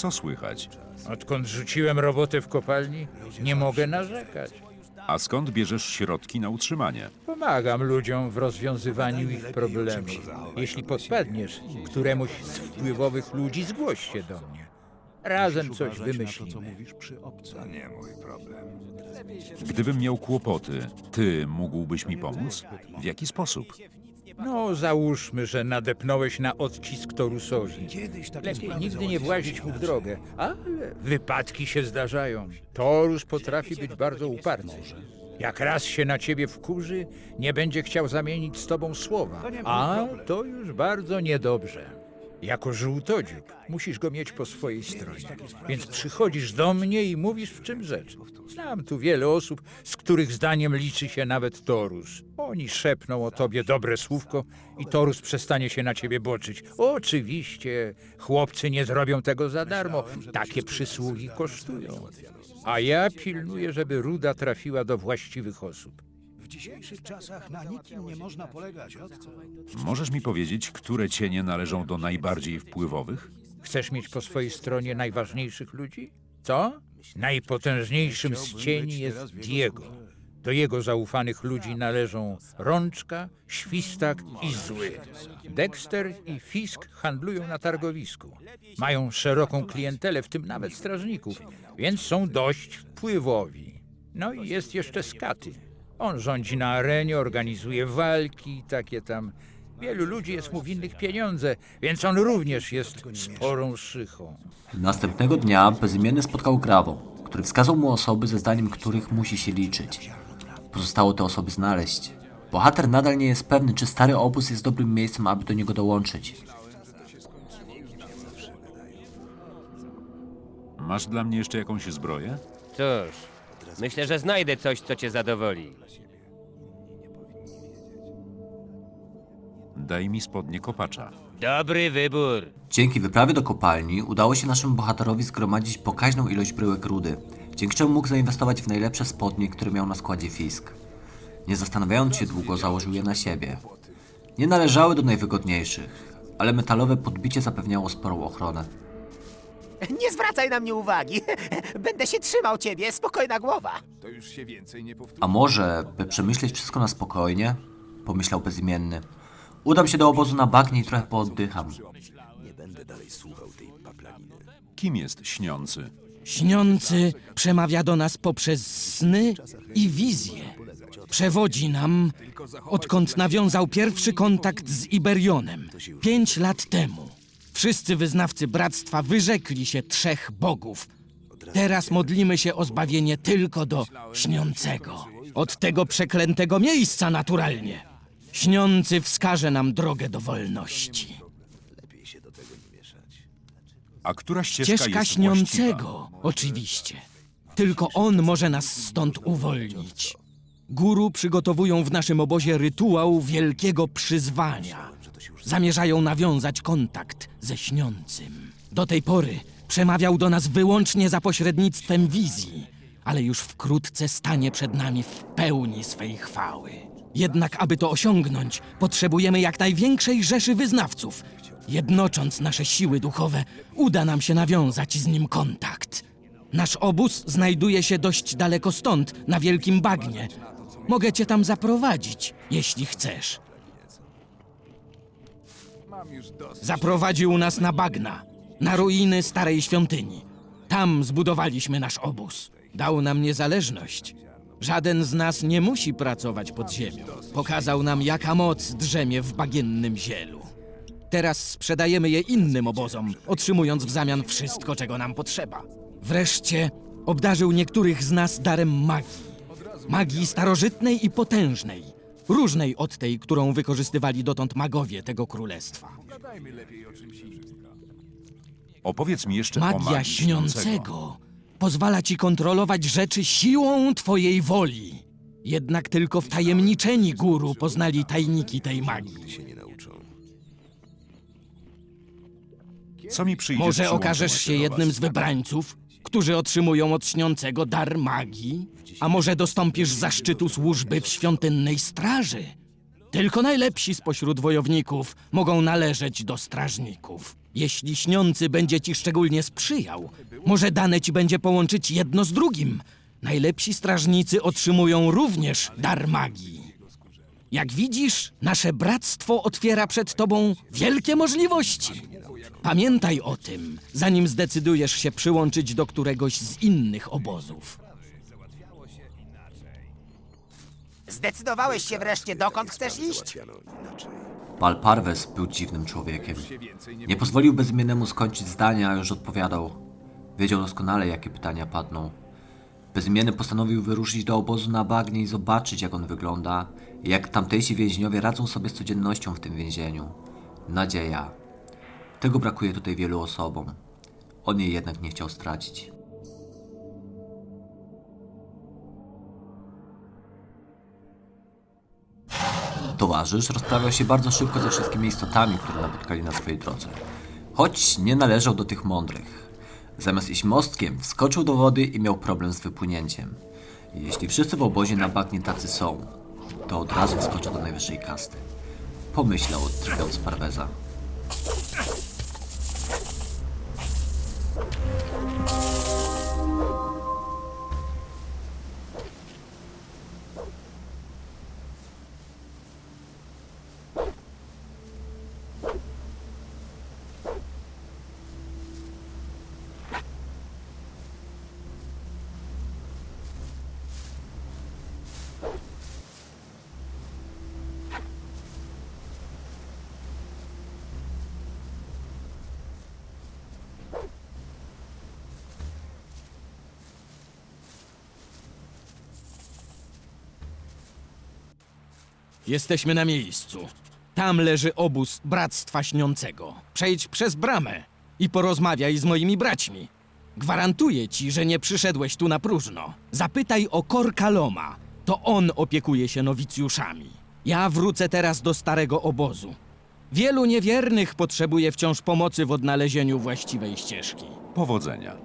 Co słychać? Odkąd rzuciłem robotę w kopalni, nie mogę narzekać. A skąd bierzesz środki na utrzymanie? Pomagam ludziom w rozwiązywaniu ich problemów. Jeśli podpadniesz któremuś z wpływowych ludzi, zgłoś się do mnie. Razem coś wymyślimy. Gdybym miał kłopoty, ty mógłbyś mi pomóc? W jaki sposób? No, załóżmy, że nadepnąłeś na odcisk Torusowi. Lepiej nigdy nie włazić mu w drogę, ale wypadki się zdarzają. Torus potrafi być bardzo uparty. Jak raz się na ciebie wkurzy, nie będzie chciał zamienić z tobą słowa. A to już bardzo niedobrze. Jako żółtodziób musisz go mieć po swojej stronie. Więc przychodzisz do mnie i mówisz w czym rzecz. Znam tu wiele osób, z których zdaniem liczy się nawet Torus. Oni szepną o tobie dobre słówko i Torus przestanie się na ciebie boczyć. Oczywiście, chłopcy nie zrobią tego za darmo. Takie przysługi kosztują. A ja pilnuję, żeby ruda trafiła do właściwych osób. W dzisiejszych czasach na nikim nie można polegać. Możesz mi powiedzieć, które cienie należą do najbardziej wpływowych? Chcesz mieć po swojej stronie najważniejszych ludzi? Co? Najpotężniejszym z cieni jest Diego. Do jego zaufanych ludzi należą Rączka, Świstak i Zły. Dexter i Fisk handlują na targowisku. Mają szeroką klientelę, w tym nawet strażników, więc są dość wpływowi. No i jest jeszcze Skaty. On rządzi na arenie, organizuje walki, takie tam. Wielu ludzi jest mu winnych pieniądze, więc on również jest sporą szychą. Następnego dnia bezimienny spotkał Grawo, który wskazał mu osoby, ze zdaniem których musi się liczyć. Pozostało te osoby znaleźć. Bohater nadal nie jest pewny, czy stary obóz jest dobrym miejscem, aby do niego dołączyć. Masz dla mnie jeszcze jakąś zbroję? Cóż, myślę, że znajdę coś, co cię zadowoli. Daj mi spodnie kopacza. Dobry wybór. Dzięki wyprawie do kopalni udało się naszemu bohaterowi zgromadzić pokaźną ilość bryłek rudy, dzięki czemu mógł zainwestować w najlepsze spodnie, które miał na składzie Fisk. Nie zastanawiając się długo, założył je na siebie. Nie należały do najwygodniejszych, ale metalowe podbicie zapewniało sporą ochronę. Nie zwracaj na mnie uwagi. Będę się trzymał ciebie, spokojna głowa. A może, by przemyśleć wszystko na spokojnie? Pomyślał bezimienny. Udam się do obozu na bagnie i trochę pooddycham. Kim jest śniący? Śniący przemawia do nas poprzez sny i wizje. Przewodzi nam, odkąd nawiązał pierwszy kontakt z Iberionem, pięć lat temu. Wszyscy wyznawcy bractwa wyrzekli się trzech bogów. Teraz modlimy się o zbawienie tylko do śniącego. Od tego przeklętego miejsca naturalnie. Śniący wskaże nam drogę do wolności. A która ścieżka, Ścieżka jest śniącego, oczywiście. Tylko on może nas stąd uwolnić. Guru przygotowują w naszym obozie rytuał wielkiego przyzwania. Zamierzają nawiązać kontakt ze śniącym. Do tej pory przemawiał do nas wyłącznie za pośrednictwem wizji, ale już wkrótce stanie przed nami w pełni swej chwały. Jednak, aby to osiągnąć, potrzebujemy jak największej rzeszy wyznawców. Jednocząc nasze siły duchowe, uda nam się nawiązać z nim kontakt. Nasz obóz znajduje się dość daleko stąd, na wielkim bagnie. Mogę cię tam zaprowadzić, jeśli chcesz. Zaprowadził nas na bagna, na ruiny starej świątyni. Tam zbudowaliśmy nasz obóz. Dał nam niezależność. Żaden z nas nie musi pracować pod ziemią. Pokazał nam, jaka moc drzemie w bagiennym zielu. Teraz sprzedajemy je innym obozom, otrzymując w zamian wszystko, czego nam potrzeba. Wreszcie obdarzył niektórych z nas darem magii. Magii starożytnej i potężnej, różnej od tej, którą wykorzystywali dotąd magowie tego królestwa. Opowiedz mi jeszcze o Magia magii śniącego. śniącego pozwala ci kontrolować rzeczy siłą twojej woli. Jednak tylko wtajemniczeni guru poznali tajniki tej magii. Co mi przyjdzie Może okażesz się jednym z wybrańców, którzy otrzymują od śniącego dar magii? A może dostąpisz zaszczytu służby w świątynnej straży? Tylko najlepsi spośród wojowników mogą należeć do strażników. Jeśli śniący będzie ci szczególnie sprzyjał, może dane ci będzie połączyć jedno z drugim. Najlepsi strażnicy otrzymują również dar magii. Jak widzisz, nasze bractwo otwiera przed tobą wielkie możliwości. Pamiętaj o tym, zanim zdecydujesz się przyłączyć do któregoś z innych obozów. Zdecydowałeś się wreszcie, dokąd chcesz iść? Pal Parves był dziwnym człowiekiem. Nie pozwolił bezimiennemu skończyć zdania, a już odpowiadał. Wiedział doskonale, jakie pytania padną. Bezimienny postanowił wyruszyć do obozu na bagnie i zobaczyć, jak on wygląda jak tamtejsi więźniowie radzą sobie z codziennością w tym więzieniu. Nadzieja. Tego brakuje tutaj wielu osobom. On jej jednak nie chciał stracić. Towarzysz rozprawiał się bardzo szybko ze wszystkimi istotami, które napotkali na swojej drodze. Choć nie należał do tych mądrych. Zamiast iść mostkiem, wskoczył do wody i miał problem z wypłynięciem. Jeśli wszyscy w obozie na bagnie tacy są, to od razu wskoczę do najwyższej kasty. Pomyślał, drwiąc Parweza. Jesteśmy na miejscu. Tam leży obóz Bractwa Śniącego. Przejdź przez bramę i porozmawiaj z moimi braćmi. Gwarantuję ci, że nie przyszedłeś tu na próżno. Zapytaj o Korkaloma. To on opiekuje się nowicjuszami. Ja wrócę teraz do starego obozu. Wielu niewiernych potrzebuje wciąż pomocy w odnalezieniu właściwej ścieżki. Powodzenia.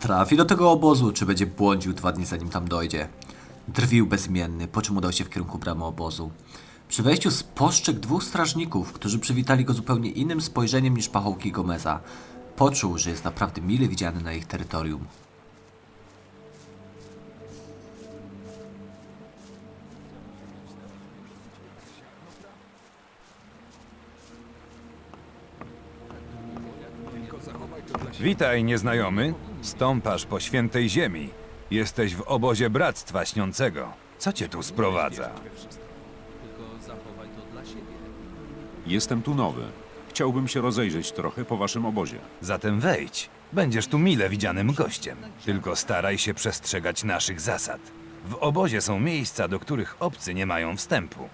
Trafi do tego obozu, czy będzie błądził dwa dni zanim tam dojdzie. Drwił bezmienny, po czym udał się w kierunku bramy obozu. Przy wejściu spostrzegł dwóch strażników, którzy przywitali go zupełnie innym spojrzeniem niż pachołki Gomeza. Poczuł, że jest naprawdę mile widziany na ich terytorium. Witaj, nieznajomy. Stąpasz po świętej ziemi. Jesteś w obozie Bractwa Śniącego. Co cię tu sprowadza? Jestem tu nowy. Chciałbym się rozejrzeć trochę po waszym obozie. Zatem wejdź. Będziesz tu mile widzianym gościem. Tylko staraj się przestrzegać naszych zasad. W obozie są miejsca, do których obcy nie mają wstępu.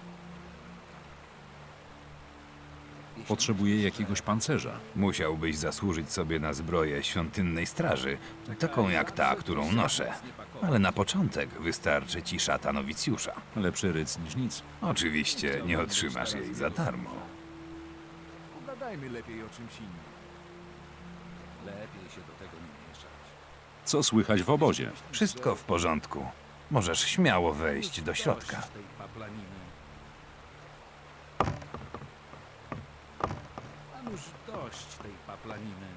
Potrzebuję jakiegoś pancerza. Musiałbyś zasłużyć sobie na zbroję świątynnej straży, taką jak ta, którą noszę. Ale na początek wystarczy ci szata nowicjusza. Lepszy ryc niż nic. Oczywiście nie otrzymasz jej za darmo. Co słychać w obozie? Wszystko w porządku. Możesz śmiało wejść do środka. Dość tej paplaniny.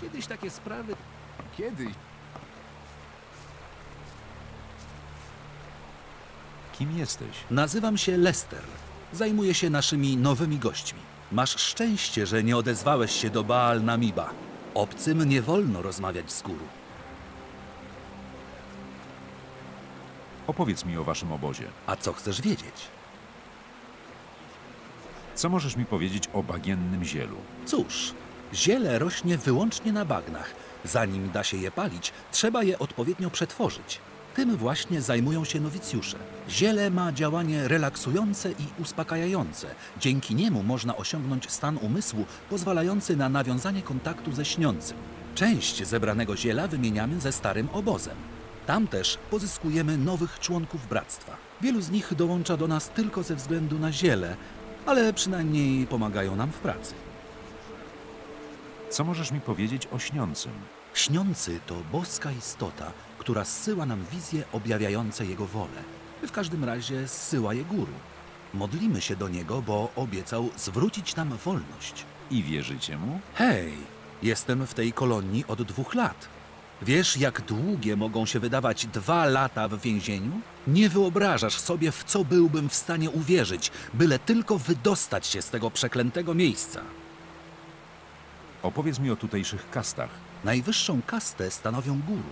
Kiedyś takie sprawy... Kiedyś? Kim jesteś? Nazywam się Lester. Zajmuję się naszymi nowymi gośćmi. Masz szczęście, że nie odezwałeś się do Baal Namiba. Obcym nie wolno rozmawiać z guru. Opowiedz mi o waszym obozie. A co chcesz wiedzieć? Co możesz mi powiedzieć o bagiennym zielu? Cóż, ziele rośnie wyłącznie na bagnach. Zanim da się je palić, trzeba je odpowiednio przetworzyć. Tym właśnie zajmują się nowicjusze. Ziele ma działanie relaksujące i uspokajające. Dzięki niemu można osiągnąć stan umysłu pozwalający na nawiązanie kontaktu ze śniącym. Część zebranego ziela wymieniamy ze starym obozem. Tam też pozyskujemy nowych członków bractwa. Wielu z nich dołącza do nas tylko ze względu na ziele, ale przynajmniej pomagają nam w pracy. Co możesz mi powiedzieć o śniącym? Śniący to boska istota, która zsyła nam wizje objawiające jego wolę. W każdym razie zsyła je guru. Modlimy się do niego, bo obiecał zwrócić nam wolność. I wierzycie mu? Hej, jestem w tej kolonii od dwóch lat. Wiesz, jak długie mogą się wydawać dwa lata w więzieniu? Nie wyobrażasz sobie, w co byłbym w stanie uwierzyć, byle tylko wydostać się z tego przeklętego miejsca. Opowiedz mi o tutejszych kastach. Najwyższą kastę stanowią guru.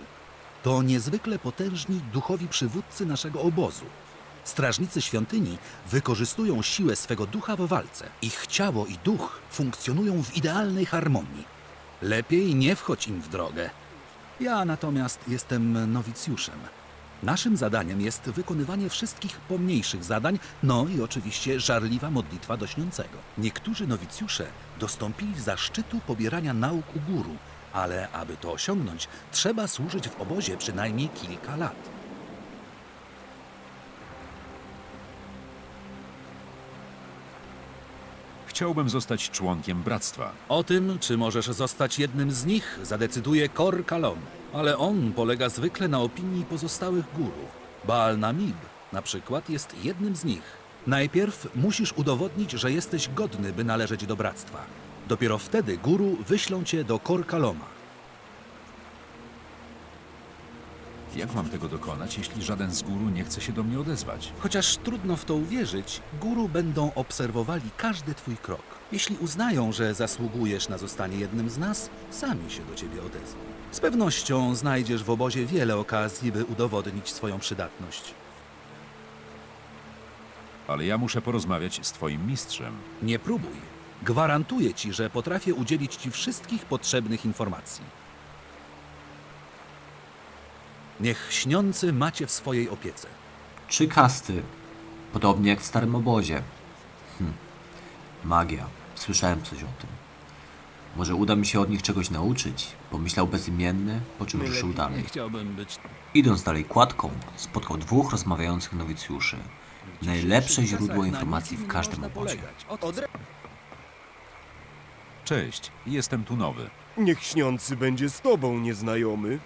To niezwykle potężni duchowi przywódcy naszego obozu. Strażnicy świątyni wykorzystują siłę swego ducha w walce. Ich ciało i duch funkcjonują w idealnej harmonii. Lepiej nie wchodź im w drogę. Ja natomiast jestem nowicjuszem. Naszym zadaniem jest wykonywanie wszystkich pomniejszych zadań, no i oczywiście żarliwa modlitwa do śniącego. Niektórzy nowicjusze dostąpili zaszczytu pobierania nauk u guru, ale aby to osiągnąć, trzeba służyć w obozie przynajmniej kilka lat. Chciałbym zostać członkiem bractwa. O tym, czy możesz zostać jednym z nich, zadecyduje Kor Kalon, ale on polega zwykle na opinii pozostałych górów. Baal Namib na przykład jest jednym z nich. Najpierw musisz udowodnić, że jesteś godny, by należeć do bractwa. Dopiero wtedy guru wyślą cię do Kor Kaloma. Jak mam tego dokonać, jeśli żaden z guru nie chce się do mnie odezwać? Chociaż trudno w to uwierzyć, guru będą obserwowali każdy twój krok. Jeśli uznają, że zasługujesz na zostanie jednym z nas, sami się do ciebie odezwą. Z pewnością znajdziesz w obozie wiele okazji, by udowodnić swoją przydatność. Ale ja muszę porozmawiać z twoim mistrzem. Nie próbuj. Gwarantuję ci, że potrafię udzielić ci wszystkich potrzebnych informacji. Niech śniący macie w swojej opiece. Trzy kasty. Podobnie jak w starym obozie. Hm. Magia. Słyszałem coś o tym. Może uda mi się od nich czegoś nauczyć, pomyślał bezimienny, po czym ruszył dalej. chciałbym być Idąc dalej kładką, spotkał dwóch rozmawiających nowicjuszy. Najlepsze źródło informacji w każdym obozie. Cześć, jestem tu nowy. Niech śniący będzie z tobą, nieznajomy.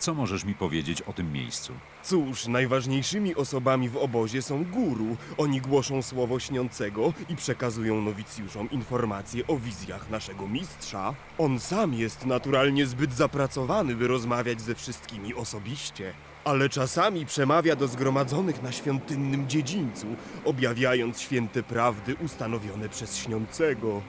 Co możesz mi powiedzieć o tym miejscu? Cóż, najważniejszymi osobami w obozie są guru. Oni głoszą słowo śniącego i przekazują nowicjuszom informacje o wizjach naszego mistrza. On sam jest naturalnie zbyt zapracowany, by rozmawiać ze wszystkimi osobiście. Ale czasami przemawia do zgromadzonych na świątynnym dziedzińcu, objawiając święte prawdy ustanowione przez śniącego.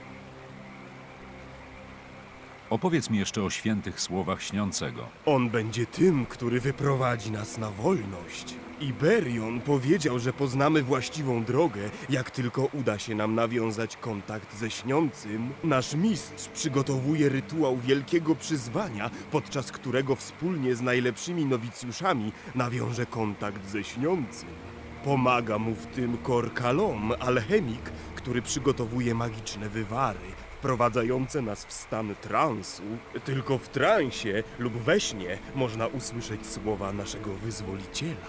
Opowiedz mi jeszcze o świętych słowach śniącego. On będzie tym, który wyprowadzi nas na wolność. Iberion powiedział, że poznamy właściwą drogę, jak tylko uda się nam nawiązać kontakt ze śniącym. Nasz mistrz przygotowuje rytuał wielkiego przyzwania, podczas którego wspólnie z najlepszymi nowicjuszami nawiąże kontakt ze śniącym. Pomaga mu w tym Korkalom, alchemik, który przygotowuje magiczne wywary, wprowadzające nas w stan transu. Tylko w transie lub we śnie można usłyszeć słowa naszego wyzwoliciela.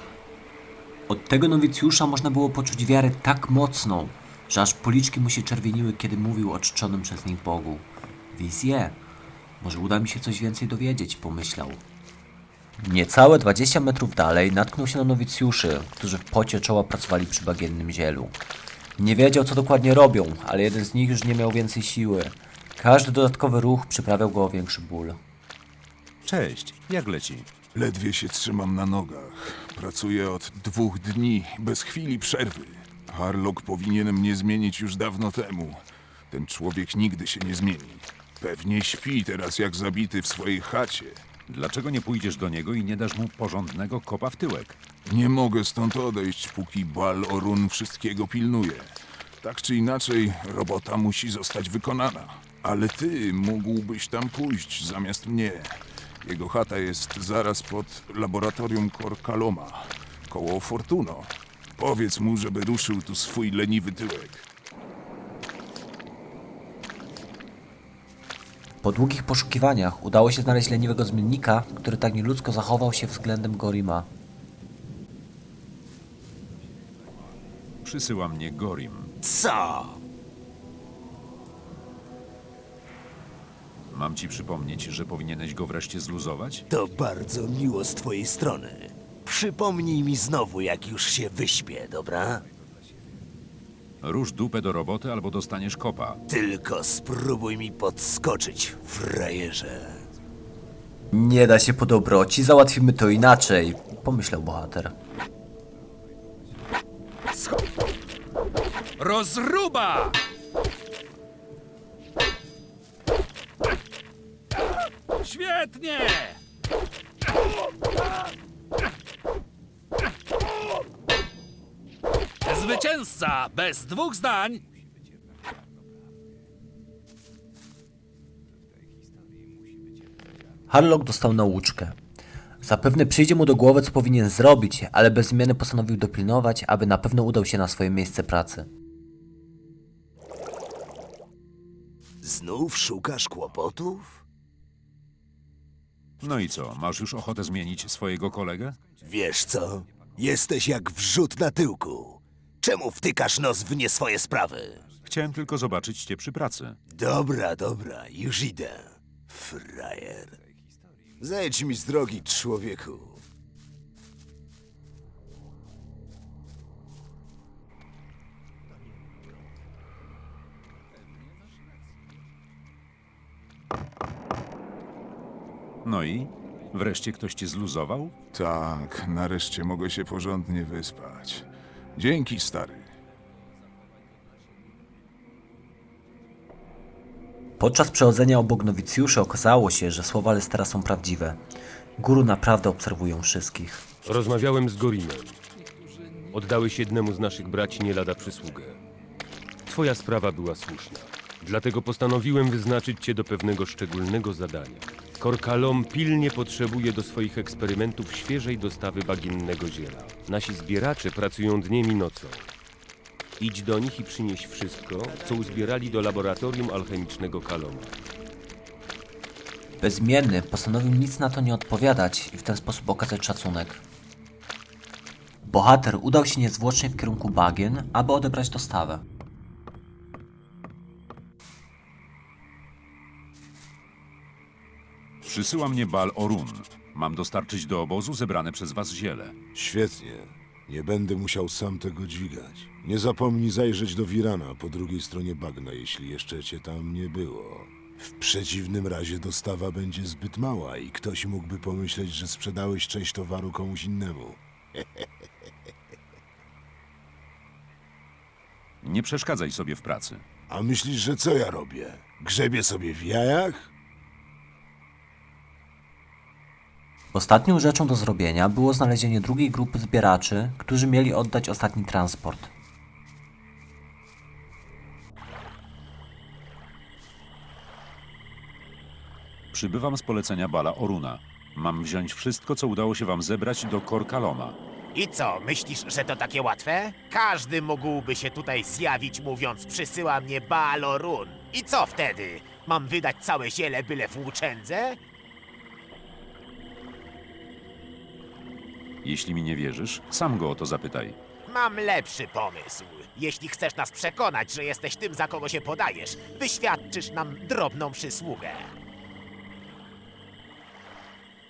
Od tego nowicjusza można było poczuć wiarę tak mocną, że aż policzki mu się czerwieniły, kiedy mówił o czczonym przez nich Bogu. Wizje. Może uda mi się coś więcej dowiedzieć, pomyślał. Niecałe 20 metrów dalej natknął się na nowicjuszy, którzy w pocie czoła pracowali przy bagiennym zielu. Nie wiedział, co dokładnie robią, ale jeden z nich już nie miał więcej siły. Każdy dodatkowy ruch przyprawiał go o większy ból. Cześć, jak leci? Ledwie się trzymam na nogach. Pracuję od dwóch dni, bez chwili przerwy. Harlock powinien mnie zmienić już dawno temu. Ten człowiek nigdy się nie zmieni. Pewnie śpi teraz jak zabity w swojej chacie. Dlaczego nie pójdziesz do niego i nie dasz mu porządnego kopa w tyłek? Nie mogę stąd odejść, póki Bal Orun wszystkiego pilnuje. Tak czy inaczej, robota musi zostać wykonana. Ale ty mógłbyś tam pójść zamiast mnie. Jego chata jest zaraz pod laboratorium Korkaloma, koło Fortuno. Powiedz mu, żeby ruszył tu swój leniwy tyłek. Po długich poszukiwaniach udało się znaleźć leniwego zmiennika, który tak nieludzko zachował się względem Gorima. Przysyła mnie Gorim. Co? Mam ci przypomnieć, że powinieneś go wreszcie zluzować? To bardzo miło z twojej strony. Przypomnij mi znowu, jak już się wyśpię, dobra? Rusz dupę do roboty albo dostaniesz kopa. Tylko spróbuj mi podskoczyć, frajerze. Nie da się po dobroci, załatwimy to inaczej, pomyślał bohater. Rozruba! Świetnie! Zwycięzca bez dwóch zdań! Harlock dostał nauczkę. Zapewne przyjdzie mu do głowy, co powinien zrobić, ale bez zmiany postanowił dopilnować, aby na pewno udał się na swoje miejsce pracy. Znów szukasz kłopotów? No i co, masz już ochotę zmienić swojego kolegę? Wiesz co? Jesteś jak wrzut na tyłku. Czemu wtykasz nos w nie swoje sprawy? Chciałem tylko zobaczyć cię przy pracy. Dobra, dobra, już idę. Frajer. Zejdź mi z drogi, człowieku. No i? Wreszcie ktoś cię zluzował? Tak, nareszcie mogę się porządnie wyspać. Dzięki, stary. Podczas przechodzenia obok nowicjuszy okazało się, że słowa Lestera są prawdziwe. Guru naprawdę obserwują wszystkich. Rozmawiałem z Gorinem. Oddałeś jednemu z naszych braci nie lada przysługę. Twoja sprawa była słuszna. Dlatego postanowiłem wyznaczyć cię do pewnego szczególnego zadania. Korkalom pilnie potrzebuje do swoich eksperymentów świeżej dostawy bagiennego ziela. Nasi zbieracze pracują dniem i nocą. Idź do nich i przynieś wszystko, co uzbierali do laboratorium alchemicznego Kaloma. Bezmienny postanowił nic na to nie odpowiadać i w ten sposób okazać szacunek. Bohater udał się niezwłocznie w kierunku bagien, aby odebrać dostawę. Przysyła mnie Bal Orun. Mam dostarczyć do obozu zebrane przez was ziele. Świetnie. Nie będę musiał sam tego dźwigać. Nie zapomnij zajrzeć do Wirana po drugiej stronie bagna, jeśli jeszcze cię tam nie było. W przeciwnym razie dostawa będzie zbyt mała i ktoś mógłby pomyśleć, że sprzedałeś część towaru komuś innemu. Nie przeszkadzaj sobie w pracy. A myślisz, że co ja robię? Grzebię sobie w jajach? Ostatnią rzeczą do zrobienia było znalezienie drugiej grupy zbieraczy, którzy mieli oddać ostatni transport. Przybywam z polecenia Bala Oruna. Mam wziąć wszystko, co udało się wam zebrać do Korkaloma. I co, myślisz, że to takie łatwe? Każdy mógłby się tutaj zjawić mówiąc przysyła mnie Balorun. I co wtedy? Mam wydać całe ziele byle włóczędze? Jeśli mi nie wierzysz, sam go o to zapytaj. Mam lepszy pomysł. Jeśli chcesz nas przekonać, że jesteś tym, za kogo się podajesz, wyświadczysz nam drobną przysługę.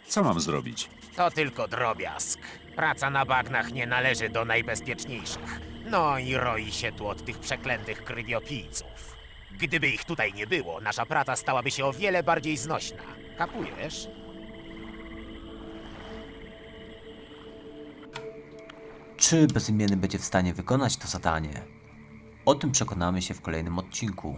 Co mam zrobić? To tylko drobiazg. Praca na bagnach nie należy do najbezpieczniejszych. No i roi się tu od tych przeklętych krwiopijców. Gdyby ich tutaj nie było, nasza praca stałaby się o wiele bardziej znośna. Kapujesz? Czy bezimienny będzie w stanie wykonać to zadanie? O tym przekonamy się w kolejnym odcinku.